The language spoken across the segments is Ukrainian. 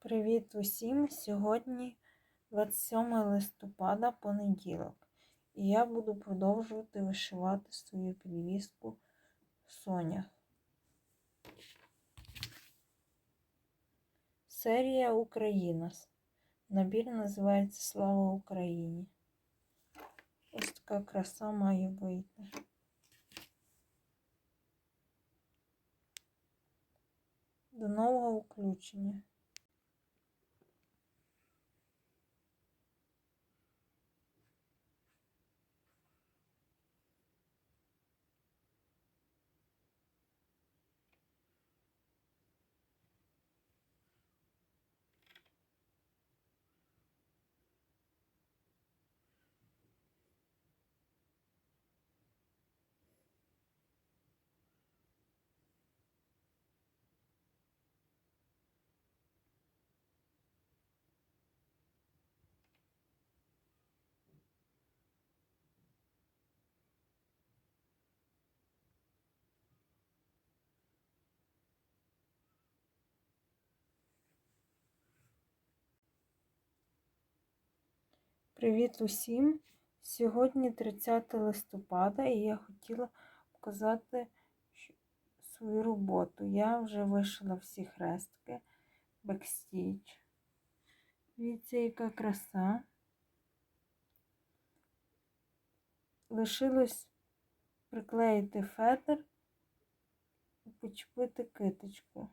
Привіт усім! Сьогодні 27 листопада, понеділок, і я буду продовжувати вишивати свою підвіску Соня. Серія Україна. Набір називається Слава Україні. Ось така краса має вийти. До нового включення. Привіт усім! Сьогодні 30 листопада і я хотіла показати свою роботу. Я вже вишила всі хрестики бекстіч. Дивіться, яка краса. Лишилось приклеїти фетр і почепити киточку.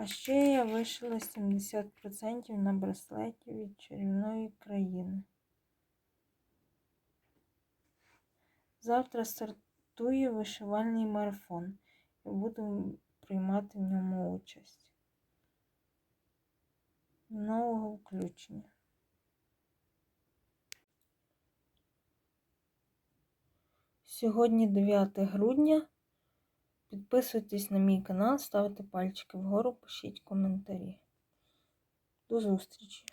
А ще я вишила 70% на браслеті від чарівної країни. Завтра стартує вишивальний марафон і буду приймати в ньому участь. Нового включення. Сьогодні 9 грудня. Підписуйтесь на мій канал, ставте пальчики вгору, пишіть коментарі. До зустрічі!